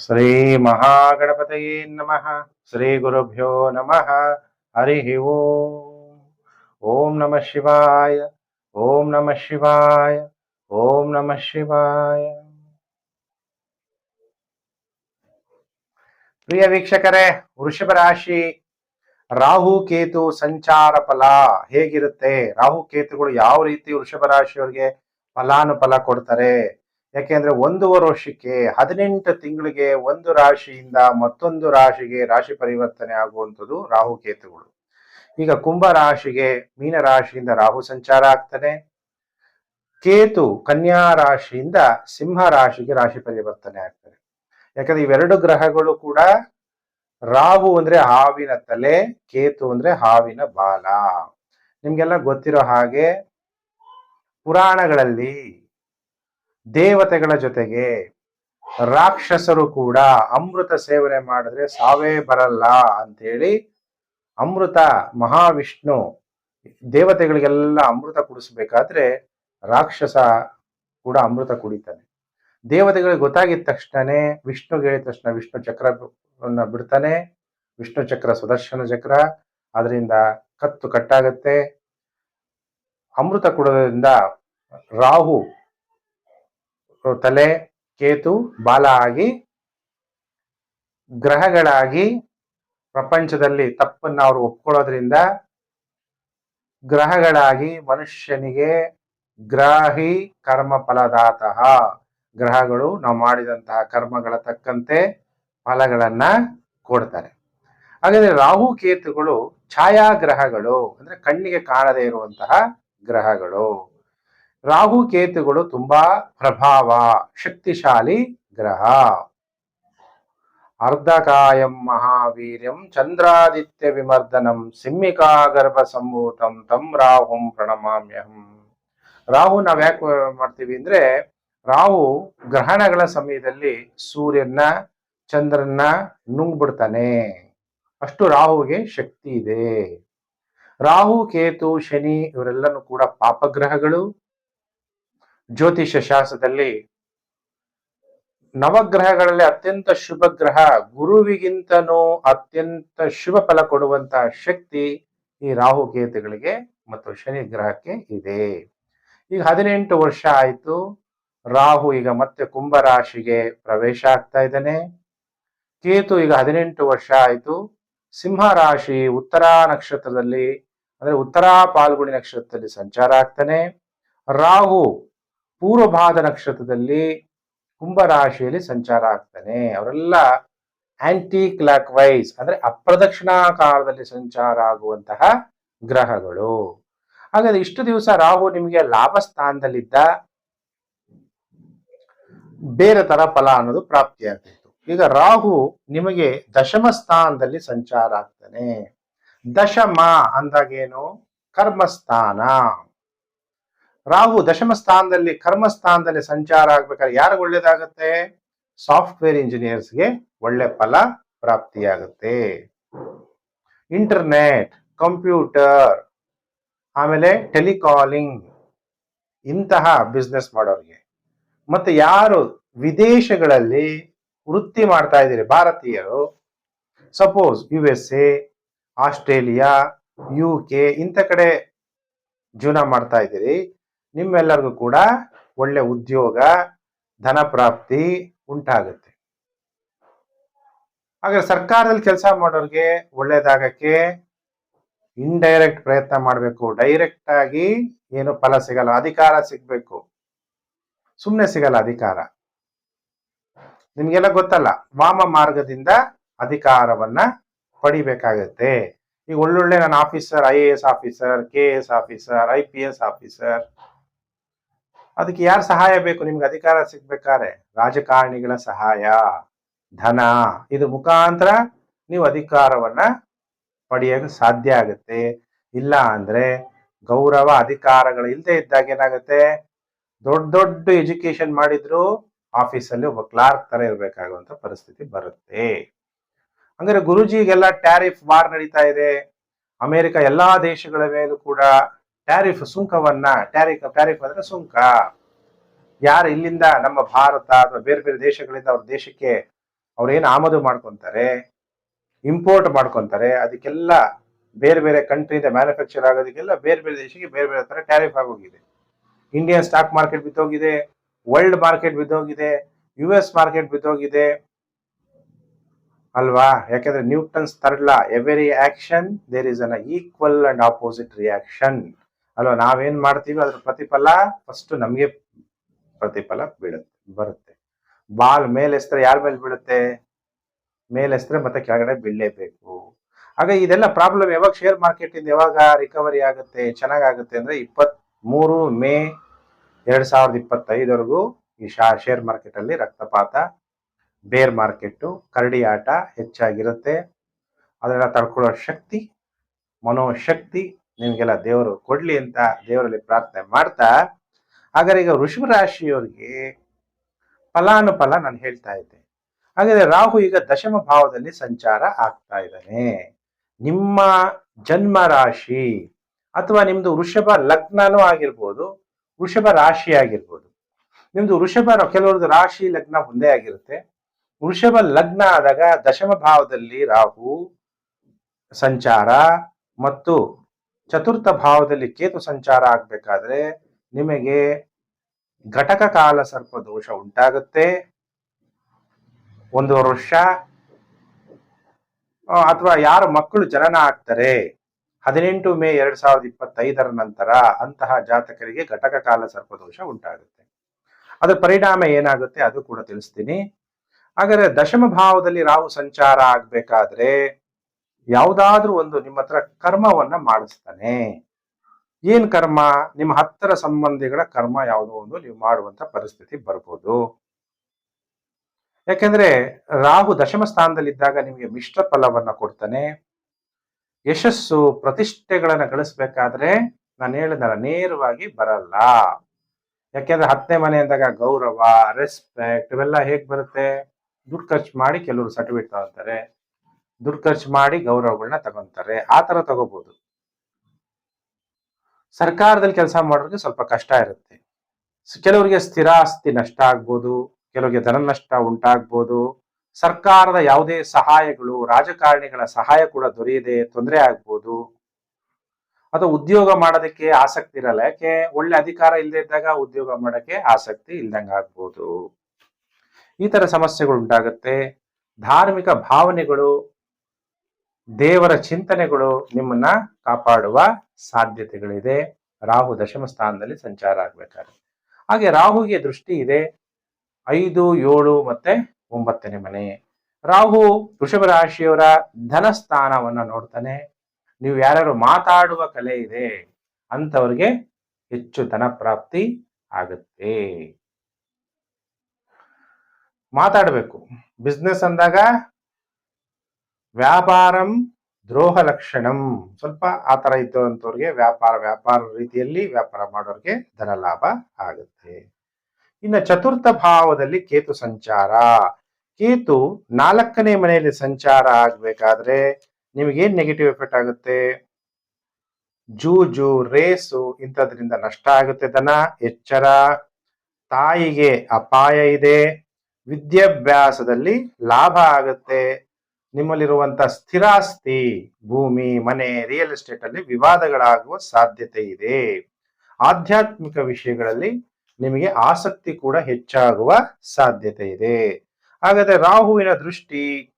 ಶ್ರೀ ಮಹಾಗಣಪತಯೇ ನಮಃ. ಶ್ರೀ ಗುರುಭ್ಯೋ ನಮಃ. ಹರಿ ಓಂ. ಓಂ ನಮಃ ಶಿವಾಯ. ಓಂ ನಮಃ ಶಿವಾಯ. ಓಂ ನಮಃ ಶಿವಾಯ. ಪ್ರಿಯ ವೀಕ್ಷಕರೇ, ವೃಷಭ ರಾಶಿ ರಾಹು ಕೇತು ಸಂಚಾರ ಫಲ ಹೇಗಿರುತ್ತೆ? ರಾಹು ಕೇತುಗಳು ಯಾವ ರೀತಿ ವೃಷಭ ರಾಶಿಯವರಿಗೆ ಫಲಾನುಫಲ ಕೊಡ್ತಾರೆ? ಯಾಕೆಂದ್ರೆ ಒಂದೂವರೆ ವರ್ಷಕ್ಕೆ ಹದಿನೆಂಟು ತಿಂಗಳಿಗೆ ಒಂದು ರಾಶಿಯಿಂದ ಮತ್ತೊಂದು ರಾಶಿಗೆ ರಾಶಿ ಪರಿವರ್ತನೆ ಆಗುವಂಥದ್ದು ರಾಹು ಕೇತುಗಳು. ಈಗ ಕುಂಭ ರಾಶಿಗೆ ಮೀನ ರಾಶಿಯಿಂದ ರಾಹು ಸಂಚಾರ ಆಗ್ತಾನೆ. ಕೇತು ಕನ್ಯಾ ರಾಶಿಯಿಂದ ಸಿಂಹ ರಾಶಿಗೆ ರಾಶಿ ಪರಿವರ್ತನೆ ಆಗ್ತದೆ. ಯಾಕಂದ್ರೆ ಇವೆರಡು ಗ್ರಹಗಳು ಕೂಡ ರಾಹು ಅಂದ್ರೆ ಹಾವಿನ ತಲೆ, ಕೇತು ಅಂದ್ರೆ ಹಾವಿನ ಬಾಲ. ನಿಮ್ಗೆಲ್ಲ ಗೊತ್ತಿರೋ ಹಾಗೆ ಪುರಾಣಗಳಲ್ಲಿ ದೇವತೆಗಳ ಜೊತೆಗೆ ರಾಕ್ಷಸರು ಕೂಡ ಅಮೃತ ಸೇವನೆ ಮಾಡಿದ್ರೆ ಸಾವೇ ಬರಲ್ಲ ಅಂಥೇಳಿ ಅಮೃತ ಮಹಾವಿಷ್ಣು ದೇವತೆಗಳಿಗೆಲ್ಲ ಅಮೃತ ಕುಡಿಸ್ಬೇಕಾದ್ರೆ ರಾಕ್ಷಸ ಕೂಡ ಅಮೃತ ಕುಡಿತಾನೆ. ದೇವತೆಗಳಿಗೆ ಗೊತ್ತಾಗಿದ ತಕ್ಷಣನೇ ವಿಷ್ಣುಗೆ ಹೇಳಿದ ತಕ್ಷಣ ವಿಷ್ಣು ಚಕ್ರವನ್ನು ಬಿಡ್ತಾನೆ. ವಿಷ್ಣು ಚಕ್ರ ಸುದರ್ಶನ ಚಕ್ರ. ಅದರಿಂದ ಕತ್ತು ಕಟ್ಟಾಗತ್ತೆ. ಅಮೃತ ಕುಡೋದ್ರಿಂದ ರಾಹು ತಲೆ, ಕೇತು, ಬಾಲ ಆಗಿ, ಗ್ರಹಗಳಾಗಿ ಪ್ರಪಂಚದಲ್ಲಿ ತಪ್ಪನ್ನ ಅವರು ಒಪ್ಕೊಳ್ಳೋದ್ರಿಂದ ಗ್ರಹಗಳಾಗಿ ಮನುಷ್ಯನಿಗೆ ಗ್ರಾಹಿ ಕರ್ಮ ಫಲದಾತಃ ಗ್ರಹಗಳು ನಾವು ಮಾಡಿದಂತಹ ಕರ್ಮಗಳ ತಕ್ಕಂತೆ ಫಲಗಳನ್ನ ಕೊಡ್ತಾರೆ. ಹಾಗಾದ್ರೆ ರಾಹು, ಕೇತುಗಳು ಛಾಯಾಗ್ರಹಗಳು ಅಂದ್ರೆ ಕಣ್ಣಿಗೆ ಕಾಣದೇ ಇರುವಂತಹ ಗ್ರಹಗಳು. ರಾಹು ಕೇತುಗಳು ತುಂಬಾ ಪ್ರಭಾವ, ಶಕ್ತಿಶಾಲಿ ಗ್ರಹ. ಅರ್ಧಕಾಯಂ ಮಹಾವೀರ್ಯಂ ಚಂದ್ರಾದಿತ್ಯ ವಿಮರ್ದನಂ ಸಿಂಹಿಕಾ ಗರ್ಭ ಸಂಭೂತಂ ತಂ ರಾಹುಂ ಪ್ರಣಮಾಮ್ಯಹಂ. ರಾಹು ನಾವ್ ಯಾಕೆ ಮಾಡ್ತೀವಿ ಅಂದ್ರೆ ರಾಹು ಗ್ರಹಣಗಳ ಸಮಯದಲ್ಲಿ ಸೂರ್ಯನ ಚಂದ್ರನ್ನ ನುಂಗ್ಬಿಡ್ತಾನೆ. ಅಷ್ಟು ರಾಹುವಿಗೆ ಶಕ್ತಿ ಇದೆ. ರಾಹು, ಕೇತು, ಶನಿ ಇವರೆಲ್ಲನೂ ಕೂಡ ಪಾಪಗ್ರಹಗಳು. ಜ್ಯೋತಿಷ ಶಾಸ್ತ್ರದಲ್ಲಿ ನವಗ್ರಹಗಳಲ್ಲಿ ಅತ್ಯಂತ ಶುಭ ಗ್ರಹ ಗುರುವಿಗಿಂತನೂ ಅತ್ಯಂತ ಶುಭ ಫಲ ಕೊಡುವಂತಹ ಶಕ್ತಿ ಈ ರಾಹು ಕೇತುಗಳಿಗೆ ಮತ್ತು ಶನಿ ಗ್ರಹಕ್ಕೆ ಇದೆ. ಈಗ ಹದಿನೆಂಟು ವರ್ಷ ಆಯ್ತು. ರಾಹು ಈಗ ಮತ್ತೆ ಕುಂಭ ರಾಶಿಗೆ ಪ್ರವೇಶ ಆಗ್ತಾ ಇದ್ದಾನೆ. ಕೇತು ಈಗ ಹದಿನೆಂಟು ವರ್ಷ ಆಯಿತು. ಸಿಂಹ ರಾಶಿ ಉತ್ತರ ನಕ್ಷತ್ರದಲ್ಲಿ, ಅಂದ್ರೆ ಉತ್ತರಾ ಪಾಲ್ಗುಣಿ ನಕ್ಷತ್ರದಲ್ಲಿ ಸಂಚಾರ ಆಗ್ತಾನೆ. ರಾಹು ಪೂರ್ವಭಾದ ನಕ್ಷತ್ರದಲ್ಲಿ ಕುಂಭ ರಾಶಿಯಲ್ಲಿ ಸಂಚಾರ ಆಗ್ತಾನೆ. ಅವರೆಲ್ಲ ಆಂಟಿ ಕ್ಲಾಕ್ ವೈಸ್ ಅಂದ್ರೆ ಅಪ್ರದಕ್ಷಿಣಾಕಾರದಲ್ಲಿ ಸಂಚಾರ ಆಗುವಂತಹ ಗ್ರಹಗಳು. ಹಾಗಾದ್ರೆ ಇಷ್ಟು ದಿವಸ ರಾಹು ನಿಮಗೆ ಲಾಭ ಸ್ಥಾನದಲ್ಲಿದ್ದ ಬೇರೆ ತರ ಫಲ ಅನ್ನೋದು ಪ್ರಾಪ್ತಿಯಾಗ್ತಿತ್ತು ಈಗ ರಾಹು ನಿಮಗೆ ದಶಮ ಸ್ಥಾನದಲ್ಲಿ ಸಂಚಾರ ಆಗ್ತಾನೆ. ದಶಮ ಅಂದಾಗೇನು? ಕರ್ಮಸ್ಥಾನ. ರಾಹು ದಶಮ ಸ್ಥಾನದಲ್ಲಿ ಕರ್ಮ ಸ್ಥಾನದಲ್ಲಿ ಸಂಚಾರ ಆಗ್ಬೇಕಾದ್ರೆ ಯಾರಿಗೆ ಒಳ್ಳೇದಾಗತ್ತೆ? ಸಾಫ್ಟ್ವೇರ್ ಇಂಜಿನಿಯರ್ಸ್ಗೆ ಒಳ್ಳೆ ಫಲ ಪ್ರಾಪ್ತಿಯಾಗುತ್ತೆ. ಇಂಟರ್ನೆಟ್ ಕಂಪ್ಯೂಟರ್ ಆಮೇಲೆ ಟೆಲಿಕಾಲಿಂಗ್ ಇಂತಹ ಬಿಸ್ನೆಸ್ ಮಾಡೋರಿಗೆ. ಮತ್ತೆ ಯಾರು ವಿದೇಶಗಳಲ್ಲಿ ವೃತ್ತಿ ಮಾಡ್ತಾ ಇದ್ದೀರಿ ಭಾರತೀಯರು suppose U S A Australia U K ಇಂಥ ಕಡೆ ಜೀವನ ಮಾಡ್ತಾ ಇದ್ದೀರಿ ನಿಮ್ಮೆಲ್ಲರಿಗೂ ಕೂಡ ಒಳ್ಳೆ ಉದ್ಯೋಗ, ಧನ ಪ್ರಾಪ್ತಿ ಉಂಟಾಗುತ್ತೆ. ಹಾಗೆ ಸರ್ಕಾರದಲ್ಲಿ ಕೆಲಸ ಮಾಡೋರಿಗೆ ಒಳ್ಳೇದಾಗಕ್ಕೆ ಇಂಡೈರೆಕ್ಟ್ ಪ್ರಯತ್ನ ಮಾಡಬೇಕು. ಡೈರೆಕ್ಟ್ ಆಗಿ ಏನು ಫಲ ಸಿಗಲ್ಲ. ಅಧಿಕಾರ ಸಿಗಬೇಕು. ಸುಮ್ಮನೆ ಸಿಗಲ್ಲ ಅಧಿಕಾರ. ನಿಮ್ಗೆಲ್ಲ ಗೊತ್ತಲ್ಲ, ವಾಮ ಮಾರ್ಗದಿಂದ ಅಧಿಕಾರವನ್ನ ಪಡಿಬೇಕಾಗತ್ತೆ. ಈಗ ಒಳ್ಳೊಳ್ಳೆ ನನ್ನ officer I A S officer K S officer I P S officer ಅದಕ್ಕೆ ಯಾರು ಸಹಾಯ ಬೇಕು? ನಿಮ್ಗೆ ಅಧಿಕಾರ ಸಿಗ್ಬೇಕಾದ್ರೆ ರಾಜಕಾರಣಿಗಳ ಸಹಾಯ, ಧನ. ಇದು ಮುಖಾಂತರ ನೀವು ಅಧಿಕಾರವನ್ನ ಪಡೆಯಲು ಸಾಧ್ಯ ಆಗುತ್ತೆ. ಇಲ್ಲ ಅಂದ್ರೆ ಗೌರವ ಅಧಿಕಾರಗಳು ಇಲ್ಲದೆ ಇದ್ದಾಗ ಏನಾಗುತ್ತೆ? ದೊಡ್ಡ ದೊಡ್ಡ ಎಜುಕೇಶನ್ ಮಾಡಿದ್ರು ಆಫೀಸಲ್ಲಿ ಒಬ್ಬ ಕ್ಲಾರ್ಕ್ ತರ ಇರಬೇಕಾಗುವಂತ ಪರಿಸ್ಥಿತಿ ಬರುತ್ತೆ. ಹಂಗಾರೆ ಗುರುಜಿಗೆಲ್ಲ ಟ್ಯಾರಿಫ್ ವಾರ್ ನಡೀತಾ ಇದೆ. ಅಮೆರಿಕ ಎಲ್ಲಾ ದೇಶಗಳ ಮೇಲೂ ಕೂಡ ಟ್ಯಾರಿಫ್ ಸುಂಕವನ್ನ, ಟ್ಯಾರಿಫ್ ಟ್ಯಾರಿಫ್ ಅಂದ್ರೆ ಸುಂಕ. ಯಾರು ಇಲ್ಲಿಂದ ನಮ್ಮ ಭಾರತ ಅಥವಾ ಬೇರೆ ಬೇರೆ ದೇಶಗಳಿಂದ ಅವ್ರ ದೇಶಕ್ಕೆ ಅವ್ರೇನು ಆಮದು ಮಾಡ್ಕೊಂತಾರೆ ಇಂಪೋರ್ಟ್ ಮಾಡ್ಕೊಂತಾರೆ, ಅದಕ್ಕೆಲ್ಲ ಬೇರೆ ಬೇರೆ ಕಂಟ್ರಿಯಿಂದ ಮ್ಯಾನುಫ್ಯಾಕ್ಚರ್ ಆಗೋದಕ್ಕೆಲ್ಲ ಬೇರೆ ಬೇರೆ ದೇಶಕ್ಕೆ ಬೇರೆ ಬೇರೆ ತರ ಟ್ಯಾರಿಫ್ ಆಗೋಗಿದೆ ಇಂಡಿಯನ್ ಸ್ಟಾಕ್ ಮಾರ್ಕೆಟ್ ಬಿದ್ದೋಗಿದೆ ವರ್ಲ್ಡ್ ಮಾರ್ಕೆಟ್ ಬಿದ್ದೋಗಿದೆ ಯು ಎಸ್ ಮಾರ್ಕೆಟ್ ಬಿದ್ದೋಗಿದೆ. ಅಲ್ವಾ? ಯಾಕೆಂದ್ರೆ Newton's ತರ್ಲ every action there is an equal and opposite reaction ಅಲ್ವಾ ನಾವೇನ್ ಮಾಡ್ತೀವಿ? ಅದ್ರ ಪ್ರತಿಫಲ ಫಸ್ಟ್ ನಮ್ಗೆ ಪ್ರತಿಫಲ ಬೀಳುತ್ತೆ, ಬರುತ್ತೆ. ಬಾಲ್ ಮೇಲೆ ಎಸ್ತರೆ ಯಾರ ಮೇಲೆ ಬೀಳುತ್ತೆ? ಮೇಲೆ ಎಸ್ತರೆ ಮತ್ತೆ ಕೆಳಗಡೆ ಬೀಳಲೇಬೇಕು. ಆಗ ಇದೆಲ್ಲ ಪ್ರಾಬ್ಲಮ್ ಯಾವಾಗ ಶೇರ್ ಮಾರ್ಕೆಟ್ ಇಂದ ಯಾವಾಗ ರಿಕವರಿ ಆಗುತ್ತೆ, ಚೆನ್ನಾಗಾಗುತ್ತೆ ಅಂದ್ರೆ ಇಪ್ಪತ್ತ್ ಮೂರು ಮೇ ಎರಡ್ ಸಾವಿರದ ಇಪ್ಪತ್ತೈದವರೆಗೂ ಈ ಶಾ ಶೇರ್ ಮಾರ್ಕೆಟ್ ಅಲ್ಲಿ ರಕ್ತಪಾತ ಬೇರ್ ಮಾರ್ಕೆಟ್ ಕರಡಿ ಆಟ ಹೆಚ್ಚಾಗಿರುತ್ತೆ. ಅದನ್ನ ತಡ್ಕೊಳ್ಳೋ ಶಕ್ತಿ, ಮನೋಶಕ್ತಿ ನಿಮ್ಗೆಲ್ಲ ದೇವರು ಕೊಡ್ಲಿ ಅಂತ ದೇವರಲ್ಲಿ ಪ್ರಾರ್ಥನೆ ಮಾಡ್ತಾ, ಹಾಗಾದ್ರೆ ಈಗ ವೃಷಭ ರಾಶಿಯವರಿಗೆ ಫಲಾನುಫಲ ನಾನು ಹೇಳ್ತಾ ಇದ್ದೆ. ಹಾಗಾದ್ರೆ ರಾಹು ಈಗ ದಶಮ ಭಾವದಲ್ಲಿ ಸಂಚಾರ ಆಗ್ತಾ ಇದ್ದಾನೆ. ನಿಮ್ಮ ಜನ್ಮ ರಾಶಿ ಅಥವಾ ನಿಮ್ದು ವೃಷಭ ಲಗ್ನನೂ ಆಗಿರ್ಬೋದು, ವೃಷಭ ರಾಶಿ ಆಗಿರ್ಬೋದು. ನಿಮ್ದು ವೃಷಭ ಕೆಲವರದ್ದು ರಾಶಿ ಲಗ್ನ ಒಂದೇ ಆಗಿರುತ್ತೆ. ವೃಷಭ ಲಗ್ನ ಆದಾಗ ದಶಮ ಭಾವದಲ್ಲಿ ರಾಹು ಸಂಚಾರ ಮತ್ತು ಚತುರ್ಥ ಭಾವದಲ್ಲಿ ಕೇತು ಸಂಚಾರ ಆಗ್ಬೇಕಾದ್ರೆ ನಿಮಗೆ ಘಟಕ ಕಾಲ ಸರ್ಪ ದೋಷ ಉಂಟಾಗುತ್ತೆ. ಒಂದು ವರ್ಷ ಅಥವಾ ಯಾರು ಮಕ್ಕಳು ಜನನ ಆಗ್ತಾರೆ, ಹದಿನೆಂಟು ಮೇ ಎರಡ್ ಸಾವಿರದ ಇಪ್ಪತ್ತೈದರ ನಂತರ ಅಂತಹ ಜಾತಕರಿಗೆ ಘಟಕ ಕಾಲ ಸರ್ಪದೋಷ ಉಂಟಾಗುತ್ತೆ. ಅದರ ಪರಿಣಾಮ ಏನಾಗುತ್ತೆ ಅದು ಕೂಡ ತಿಳಿಸ್ತೀನಿ. ಹಾಗಾದ್ರೆ ದಶಮ ಭಾವದಲ್ಲಿ ರಾಹು ಸಂಚಾರ ಆಗ್ಬೇಕಾದ್ರೆ ಯಾವುದಾದ್ರೂ ಒಂದು ನಿಮ್ಮ ಹತ್ರ ಕರ್ಮವನ್ನ ಮಾಡಿಸ್ತಾನೆ. ಏನ್ ಕರ್ಮ? ನಿಮ್ಮ ಹತ್ತಿರ ಸಂಬಂಧಿಗಳ ಕರ್ಮ ಯಾವುದೋ ಒಂದು ನೀವು ಮಾಡುವಂತ ಪರಿಸ್ಥಿತಿ ಬರ್ಬೋದು. ಯಾಕೆಂದ್ರೆ ರಾಹು ದಶಮ ಸ್ಥಾನದಲ್ಲಿದ್ದಾಗ ನಿಮಗೆ ಮಿಶ್ರ ಫಲವನ್ನ ಕೊಡ್ತಾನೆ. ಯಶಸ್ಸು ಪ್ರತಿಷ್ಠೆಗಳನ್ನ ಗಳಿಸ್ಬೇಕಾದ್ರೆ ನಾನು ಹೇಳಿದಲ್ಲ ನೇರವಾಗಿ ಬರಲ್ಲ. ಯಾಕೆಂದ್ರೆ ಹತ್ತನೇ ಮನೆ ಅಂದಾಗ ಗೌರವ ರೆಸ್ಪೆಕ್ಟ್ ಇವೆಲ್ಲ ಹೇಗ್ ಬರುತ್ತೆ? ದುಡ್ಡು ಖರ್ಚು ಮಾಡಿ ಕೆಲವರು ಸರ್ಟಿಫಿಕೇಟ್ ತಗೊಂತಾರೆ ದುಡ್ಡು ಖರ್ಚು ಮಾಡಿ ಗೌರವಗಳನ್ನ ತಗೊಂತಾರೆ. ಆ ತರ ತಗೋಬಹುದು ಸರ್ಕಾರದಲ್ಲಿ ಕೆಲಸ ಮಾಡೋರಿಗೆ ಸ್ವಲ್ಪ ಕಷ್ಟ ಇರುತ್ತೆ. ಕೆಲವರಿಗೆ ಸ್ಥಿರಾಸ್ತಿ ನಷ್ಟ ಆಗ್ಬೋದು, ಕೆಲವರಿಗೆ ಧನ ನಷ್ಟ ಉಂಟಾಗ್ಬೋದು. ಸರ್ಕಾರದ ಯಾವುದೇ ಸಹಾಯಗಳು, ರಾಜಕಾರಣಿಗಳ ಸಹಾಯ ಕೂಡ ದೊರೆಯದೆ ತೊಂದರೆ ಆಗ್ಬೋದು. ಅಥವಾ ಉದ್ಯೋಗ ಮಾಡೋದಕ್ಕೆ ಆಸಕ್ತಿ ಇರಲ್ಲ. ಯಾಕೆ? ಒಳ್ಳೆ ಅಧಿಕಾರ ಇಲ್ಲದೆ ಇದ್ದಾಗ ಉದ್ಯೋಗ ಮಾಡೋಕ್ಕೆ ಆಸಕ್ತಿ ಇಲ್ದಂಗೆ ಆಗ್ಬೋದು. ಈ ತರ ಸಮಸ್ಯೆಗಳು ಉಂಟಾಗುತ್ತೆ. ಧಾರ್ಮಿಕ ಭಾವನೆಗಳು ದೇವರ ಚಿಂತನೆಗಳು ನಿಮ್ಮನ್ನ ಕಾಪಾಡುವ ಸಾಧ್ಯತೆಗಳಿದೆ. ರಾಹು ದಶಮ ಸ್ಥಾನದಲ್ಲಿ ಸಂಚಾರ ಆಗ್ಬೇಕಾದ್ರೆ. ಹಾಗೆ ರಾಹುಗೆ ದೃಷ್ಟಿ ಇದೆ. ಐದು, ಏಳು ಮತ್ತೆ ಒಂಬತ್ತನೇ ಮನೆ. ರಾಹು ವೃಷಭ ರಾಶಿಯವರ ಧನ ಸ್ಥಾನವನ್ನ ನೋಡ್ತಾನೆ. ನೀವು ಯಾರ್ಯಾರು ಮಾತಾಡುವ ಕಲೆ ಇದೆ ಅಂತವ್ರಿಗೆ ಹೆಚ್ಚು ಧನ ಪ್ರಾಪ್ತಿ ಆಗುತ್ತೆ. ಮಾತಾಡಬೇಕು. ಬಿಸ್ನೆಸ್ ಅಂದಾಗ ವ್ಯಾಪಾರಂ ದ್ರೋಹ ಲಕ್ಷಣಂ ಸ್ವಲ್ಪ ಆ ಇತ್ತು ಅಂತವ್ರಿಗೆ ವ್ಯಾಪಾರ ವ್ಯಾಪಾರ ರೀತಿಯಲ್ಲಿ ವ್ಯಾಪಾರ ಮಾಡೋರಿಗೆ ಧನ ಲಾಭ ಆಗುತ್ತೆ. ಇನ್ನು ಚತುರ್ಥ ಭಾವದಲ್ಲಿ ಕೇತು ಸಂಚಾರ. ಕೇತು ನಾಲ್ಕನೇ ಮನೆಯಲ್ಲಿ ಸಂಚಾರ ಆಗ್ಬೇಕಾದ್ರೆ ನಿಮಗೇನು ನೆಗೆಟಿವ್ ಎಫೆಕ್ಟ್ ಆಗುತ್ತೆ? ಜೂಜು, ರೇಸು ಇಂಥದ್ರಿಂದ ನಷ್ಟ ಆಗುತ್ತೆ ದನ ಎಚ್ಚರ, ತಾಯಿಗೆ ಅಪಾಯ ಇದೆ, ವಿದ್ಯಾಭ್ಯಾಸದಲ್ಲಿ ಲಾಭ ಆಗುತ್ತೆ. ನಿಮ್ಮಲ್ಲಿರುವಂತ ಸ್ಥಿರಾಸ್ತಿ, ಭೂಮಿ, ಮನೆ ರಿಯಲ್ ಎಸ್ಟೇಟ್ ಅಲ್ಲಿ ವಿವಾದಗಳಾಗುವ ಸಾಧ್ಯತೆ ಇದೆ. ಆಧ್ಯಾತ್ಮಿಕ ವಿಷಯಗಳಲ್ಲಿ ನಿಮಗೆ ಆಸಕ್ತಿ ಕೂಡ ಹೆಚ್ಚಾಗುವ ಸಾಧ್ಯತೆ ಇದೆ. ಹಾಗಾದ್ರೆ ರಾಹುವಿನ ದೃಷ್ಟಿ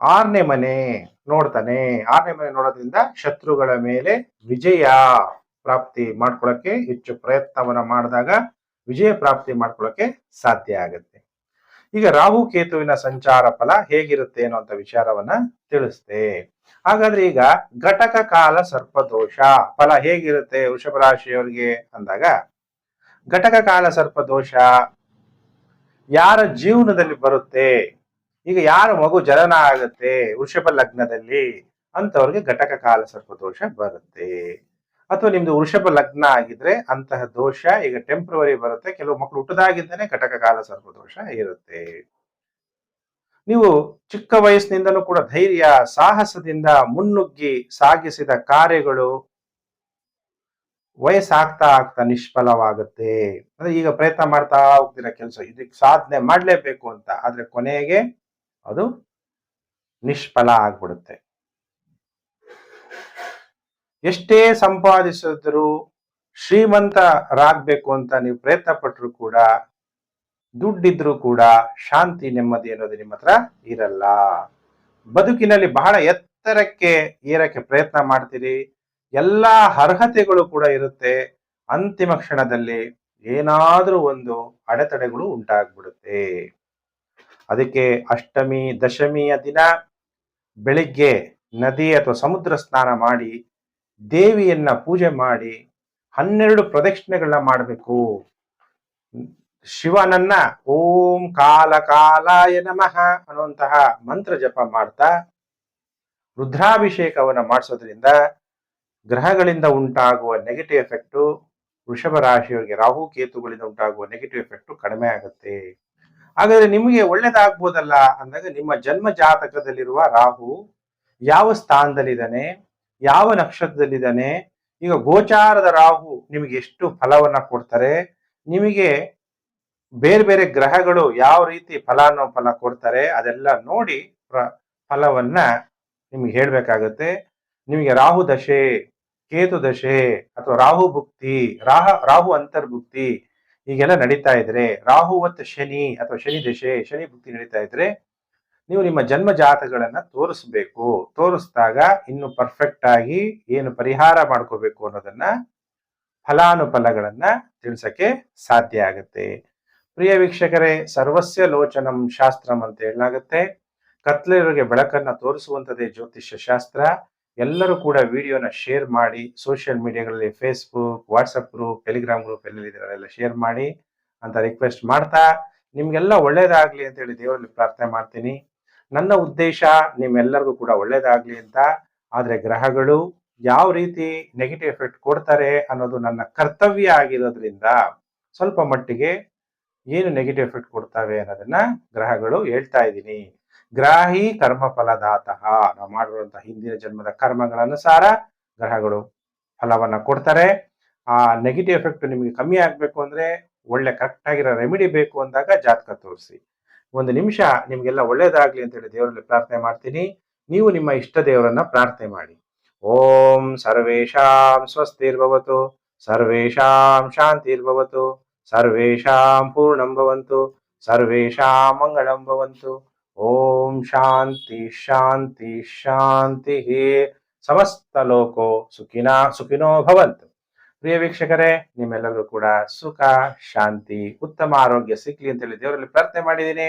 ಆರನೇ ಮನೆ ನೋಡ್ತಾನೆ. ಆರನೇ ಮನೆ ನೋಡೋದ್ರಿಂದ ಶತ್ರುಗಳ ಮೇಲೆ ವಿಜಯ ಪ್ರಾಪ್ತಿ ಮಾಡ್ಕೊಳಕ್ಕೆ ಹೆಚ್ಚು ಪ್ರಯತ್ನವನ್ನ ಮಾಡಿದಾಗ ವಿಜಯ ಪ್ರಾಪ್ತಿ ಮಾಡ್ಕೊಳಕ್ಕೆ ಸಾಧ್ಯ ಆಗುತ್ತೆ. ಈಗ ರಾಹು ಕೇತುವಿನ ಸಂಚಾರ ಫಲ ಹೇಗಿರುತ್ತೆ ಅನ್ನುವಂತ ವಿಚಾರವನ್ನ ತಿಳಿಸ್ತೆ ಹಾಗಾದ್ರೆ ಈಗ ಘಟಕ ಕಾಲ ಸರ್ಪದೋಷ ಫಲ ಹೇಗಿರುತ್ತೆ ವೃಷಭ ರಾಶಿಯವರಿಗೆ ಅಂದಾಗ, ಘಟಕ ಕಾಲ ಸರ್ಪದೋಷ ಯಾರ ಜೀವನದಲ್ಲಿ ಬರುತ್ತೆ, ಈಗ ಯಾರ ಮಗು ಜನನ ಆಗುತ್ತೆ ವೃಷಭ ಲಗ್ನದಲ್ಲಿ ಅಂತವ್ರಿಗೆ ಘಟಕ ಕಾಲ ಸರ್ಪದೋಷ ಬರುತ್ತೆ. ಅಥವಾ ನಿಮ್ದು ವೃಷಭ ಲಗ್ನ ಆಗಿದ್ರೆ ಅಂತಹ ದೋಷ ಈಗ ಟೆಂಪ್ರವರಿ ಬರುತ್ತೆ. ಕೆಲವು ಮಕ್ಕಳು ಹುಟ್ಟದಾಗಿದ್ದಾನೆ ಘಟಕ ಕಾಲ ಸರ್ಪದೋಷ ಇರುತ್ತೆ. ನೀವು ಚಿಕ್ಕ ವಯಸ್ಸಿನಿಂದಲೂ ಕೂಡ ಧೈರ್ಯ, ಸಾಹಸದಿಂದ ಮುನ್ನುಗ್ಗಿ ಸಾಗಿಸಿದ ಕಾರ್ಯಗಳು ವಯಸ್ಸಾಗ್ತಾ ಆಗ್ತಾ ನಿಷ್ಫಲವಾಗುತ್ತೆ. ಅಂದ್ರೆ ಈಗ ಪ್ರಯತ್ನ ಮಾಡ್ತಾ ಹೋಗ್ತಿರೋ ಕೆಲಸ, ಇದಕ್ಕೆ ಸಾಧನೆ ಮಾಡಲೇಬೇಕು ಅಂತ. ಆದ್ರೆ ಕೊನೆಗೆ ಅದು ನಿಷ್ಫಲ ಆಗ್ಬಿಡುತ್ತೆ. ಎಷ್ಟೇ ಸಂಪಾದಿಸಿದ್ರು ಶ್ರೀಮಂತರಾಗಬೇಕು ಅಂತ ನೀವು ಪ್ರಯತ್ನ ಪಟ್ಟರು ಕೂಡ, ದುಡ್ಡಿದ್ರೂ ಕೂಡ ಶಾಂತಿ ನೆಮ್ಮದಿ ಅನ್ನೋದು ನಿಮ್ಮ ಹತ್ರ ಇರಲ್ಲ. ಬದುಕಿನಲ್ಲಿ ಬಹಳ ಎತ್ತರಕ್ಕೆ, ಏರಕ್ಕೆ ಪ್ರಯತ್ನ ಮಾಡ್ತೀರಿ. ಎಲ್ಲಾ ಅರ್ಹತೆಗಳು ಕೂಡ ಇರುತ್ತೆ. ಅಂತಿಮ ಕ್ಷಣದಲ್ಲಿ ಏನಾದರೂ ಒಂದು ಅಡೆತಡೆಗಳು ಉಂಟಾಗ್ಬಿಡುತ್ತೆ. ಅದಕ್ಕೆ ಅಷ್ಟಮಿ, ದಶಮಿಯ ದಿನ ಬೆಳಿಗ್ಗೆ ನದಿ ಅಥವಾ ಸಮುದ್ರ ಸ್ನಾನ ಮಾಡಿ ದೇವಿಯನ್ನ ಪೂಜೆ ಮಾಡಿ ಹನ್ನೆರಡು ಪ್ರದಕ್ಷಿಣೆಗಳನ್ನ ಮಾಡಬೇಕು. ಶಿವನನ್ನ ಓಂ ಕಾಲ ಕಾಲಾಯ ನಮಃ ಅನ್ನುವಂತಹ ಮಂತ್ರ ಜಪ ಮಾಡ್ತಾ ರುದ್ರಾಭಿಷೇಕವನ್ನ ಮಾಡಿಸೋದ್ರಿಂದ ಗ್ರಹಗಳಿಂದ ಉಂಟಾಗುವ ನೆಗೆಟಿವ್ ಎಫೆಕ್ಟು ವೃಷಭ ರಾಶಿಯವರಿಗೆ ರಾಹು ಕೇತುಗಳಿಂದ ಉಂಟಾಗುವ ನೆಗೆಟಿವ್ ಎಫೆಕ್ಟ್ ಕಡಿಮೆ ಆಗುತ್ತೆ. ಹಾಗಾದ್ರೆ ನಿಮಗೆ ಒಳ್ಳೇದಾಗ್ಬೋದಲ್ಲ ಅಂದಾಗ ನಿಮ್ಮ ಜನ್ಮ ಜಾತಕದಲ್ಲಿರುವ ರಾಹು ಯಾವ ಸ್ಥಾನದಲ್ಲಿದ್ದಾನೆ? ಯಾವ ನಕ್ಷತ್ರದಲ್ಲಿದ್ದಾನೆ? ಈಗ ಗೋಚಾರದ ರಾಹು ನಿಮಗೆ ಎಷ್ಟು ಫಲವನ್ನ ಕೊಡ್ತಾರೆ? ನಿಮಗೆ ಬೇರೆ ಬೇರೆ ಗ್ರಹಗಳು ಯಾವ ರೀತಿ ಫಲಾನೋ ಫಲ ಕೊಡ್ತಾರೆ? ಅದೆಲ್ಲ ನೋಡಿ ಫಲವನ್ನ ನಿಮ್ಗೆ ಹೇಳ್ಬೇಕಾಗತ್ತೆ. ನಿಮಗೆ ರಾಹು ದಶೆ, ಕೇತು ದಶೆ ಅಥವಾ ರಾಹು ಭುಕ್ತಿ, ರಾಹ, ರಾಹು ಅಂತರ್ಭುಕ್ತಿ, ಈಗೆಲ್ಲ ನಡೀತಾ ಇದ್ರೆ, ರಾಹು ಮತ್ತು ಶನಿ ಅಥವಾ ಶನಿ ದಶೆ, ಶನಿ ಭುಕ್ತಿ ನಡೀತಾ ಇದ್ರೆ ನೀವು ನಿಮ್ಮ ಜನ್ಮ ಜಾತಗಳನ್ನ ತೋರಿಸ್ಬೇಕು. ತೋರಿಸಿದಾಗ ಇನ್ನು ಪರ್ಫೆಕ್ಟ್ ಆಗಿ ಏನು ಪರಿಹಾರ ಮಾಡ್ಕೋಬೇಕು ಅನ್ನೋದನ್ನ ಫಲಾನುಫಲಗಳನ್ನ ತಿಳಿಸಕ್ಕೆ ಸಾಧ್ಯ ಆಗುತ್ತೆ. ಪ್ರಿಯ ವೀಕ್ಷಕರೇ, ಸರ್ವಸ್ಯ ಲೋಚನಂ ಶಾಸ್ತ್ರಂ ಅಂತ ಹೇಳಲಾಗುತ್ತೆ. ಕತ್ಲೆಯವರಿಗೆ ಬೆಳಕನ್ನ ತೋರಿಸುವಂಥದ್ದೇ ಜ್ಯೋತಿಷ್ಯ ಶಾಸ್ತ್ರ. ಎಲ್ಲರೂ ಕೂಡ ವಿಡಿಯೋನ ಶೇರ್ ಮಾಡಿ, social ಮೀಡಿಯಾಗಳಲ್ಲಿ Facebook WhatsApp group Telegram group ಎಲ್ಲ ಶೇರ್ ಮಾಡಿ ಅಂತ ರಿಕ್ವೆಸ್ಟ್ ಮಾಡ್ತಾ, ನಿಮ್ಗೆಲ್ಲ ಒಳ್ಳೇದಾಗ್ಲಿ ಅಂತ ಹೇಳಿ ದೇವರಲ್ಲಿ ಪ್ರಾರ್ಥನೆ ಮಾಡ್ತೀನಿ. ನನ್ನ ಉದ್ದೇಶ ನಿಮ್ಮೆಲ್ಲರಿಗೂ ಕೂಡ ಒಳ್ಳೇದಾಗ್ಲಿ ಅಂತ. ಆದರೆ ಗ್ರಹಗಳು ಯಾವ ರೀತಿ ನೆಗೆಟಿವ್ ಎಫೆಕ್ಟ್ ಕೊಡ್ತಾರೆ ಅನ್ನೋದು ನನ್ನ ಕರ್ತವ್ಯ ಆಗಿರೋದ್ರಿಂದ ಸ್ವಲ್ಪ ಮಟ್ಟಿಗೆ ಏನು ನೆಗೆಟಿವ್ ಎಫೆಕ್ಟ್ ಕೊಡ್ತವೆ ಅನ್ನೋದನ್ನ ಗ್ರಹಗಳು ಹೇಳ್ತಾ ಇದ್ದೀನಿ. ಗ್ರಾಹಿ ಕರ್ಮ ಫಲದಾತಃ ನಾವು ಮಾಡಿರುವಂತಹ ಹಿಂದಿನ ಜನ್ಮದ ಕರ್ಮಗಳ ಅನುಸಾರ ಗ್ರಹಗಳು ಫಲವನ್ನ ಕೊಡ್ತಾರೆ. ಆ ನೆಗೆಟಿವ್ ಎಫೆಕ್ಟ್ ನಿಮಗೆ ಕಮ್ಮಿ ಆಗ್ಬೇಕು ಅಂದ್ರೆ ಒಳ್ಳೆ ಕರೆಕ್ಟ್ ಆಗಿರೋ ರೆಮಿಡಿ ಬೇಕು ಅಂದಾಗ ಜಾತಕ ತೋರಿಸಿ. ಒಂದು ನಿಮಿಷ ನಿಮಗೆಲ್ಲ ಒಳ್ಳೇದಾಗ್ಲಿ ಅಂತ ಹೇಳಿ ದೇವರಲ್ಲಿ ಪ್ರಾರ್ಥನೆ ಮಾಡ್ತೀನಿ. ನೀವು ನಿಮ್ಮ ಇಷ್ಟ ದೇವರನ್ನ ಪ್ರಾರ್ಥನೆ ಮಾಡಿ. ಓಂ ಸರ್ವೇಶಾಂ ಸ್ವಸ್ತಿರ್ಭವತು ಸರ್ವೇಶಾಂ ಶಾಂತಿರ್ಭವತು ಸರ್ವೇಶಾಂ ಪೂರ್ಣಂ ಭವಂತು ಸರ್ವೇಶಾಂ ಮಂಗಳಂ ಭವಂತು. ಓಂ ಶಾಂತಿ ಶಾಂತಿ ಶಾಂತಿ ಸಮಸ್ತ ಲೋಕೋ ಸುಖಿನಾ, ಸುಖಿನೋ ಭವಂತು. ಪ್ರಿಯ ವೀಕ್ಷಕರೇ, ನಿಮ್ಮೆಲ್ಲರಿಗೂ ಕೂಡ ಸುಖ, ಶಾಂತಿ, ಉತ್ತಮ ಆರೋಗ್ಯ ಸಿಗ್ಲಿ ಅಂತ ಹೇಳಿ ದೇವರಲ್ಲಿ ಪ್ರಾರ್ಥನೆ ಮಾಡಿದ್ದೀನಿ.